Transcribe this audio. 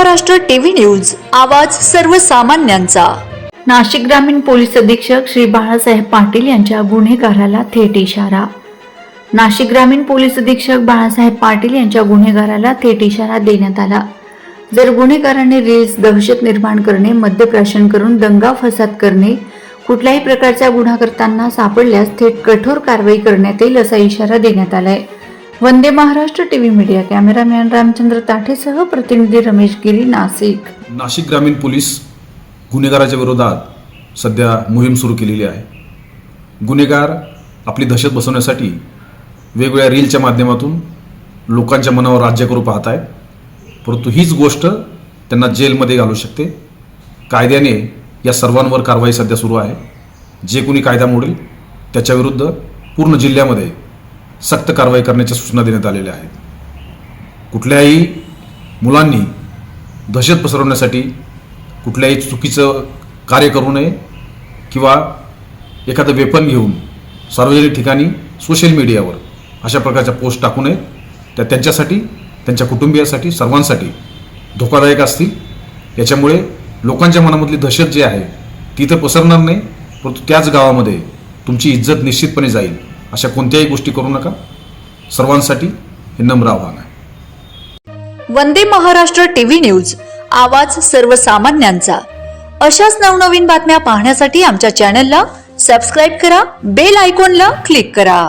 Maharashtra TV news आवाज सर्वसामान्यांचा. नाशिक ग्रामीण पोलीस अधीक्षक श्री बाळासाहेब पाटील यांच्या गुन्हेगाराला थेट इशारा. नाशिक ग्रामीण पोलीस अधीक्षक बाळासाहेब पाटील यांच्या गुन्हेगाराला थेट इशारा देण्यात आला. जर गुन्हेगाराने रील्स दहशत निर्माण करणे मद्यप्राशन करून दंगा फसाद करणे कुठल्याही प्रकारचा गुन्हा करताना सापडल्यास थेट कठोर कारवाई करण्यात येईल असा इशारा देण्यात आलाय. Vande Maharashtra TV media cameraman Ramchandra ताठेसह प्रतिनिधी रमेश गिरी नाशिक. नाशिक ग्रामीण पोलीस गुन्हेगाराच्या विरोधात सध्या मोहीम सुरू केलेली आहे. गुन्हेगार आपली दहशत बसवण्यासाठी वेगवेगळ्या रीलच्या माध्यमातून लोकांच्या मनावर राज्य करू पाहत आहे परंतु हीच गोष्ट त्यांना जेलमध्ये घालू शकते. कायद्याने या सर्वांवर कारवाई सध्या सुरू आहे. जे कोणी कायदा मोडेल त्याच्याविरुद्ध पूर्ण जिल्ह्यामध्ये सक्त कारवाई करण्याच्या सूचना देण्यात आलेल्या आहेत. कुठल्याही मुलांनी दहशत पसरवण्यासाठी कुठल्याही चुकीचं कार्य करू नये किंवा एखादं वेपन घेऊन सार्वजनिक ठिकाणी सोशल मीडियावर अशा प्रकारच्या पोस्ट टाकू नये. त्या त्यांच्यासाठी त्यांच्या कुटुंबियासाठी सर्वांसाठी धोकादायक असतील. याच्यामुळे लोकांच्या मनामधली दहशत जी आहे ती तर पसरणार नाही परंतु त्याच गावामध्ये तुमची इज्जत निश्चितपणे जाईल. अशा कोणत्याही गोष्टी करू नका. सर्वांसाठी हे नम्र आव्हान आहे. वंदे महाराष्ट्र टीव्ही न्यूज आवाज सर्वसामान्यांचा. अशाच नवनवीन बातम्या पाहण्यासाठी आमच्या चॅनलला सबस्क्राईब करा बेल आयकॉनला क्लिक करा.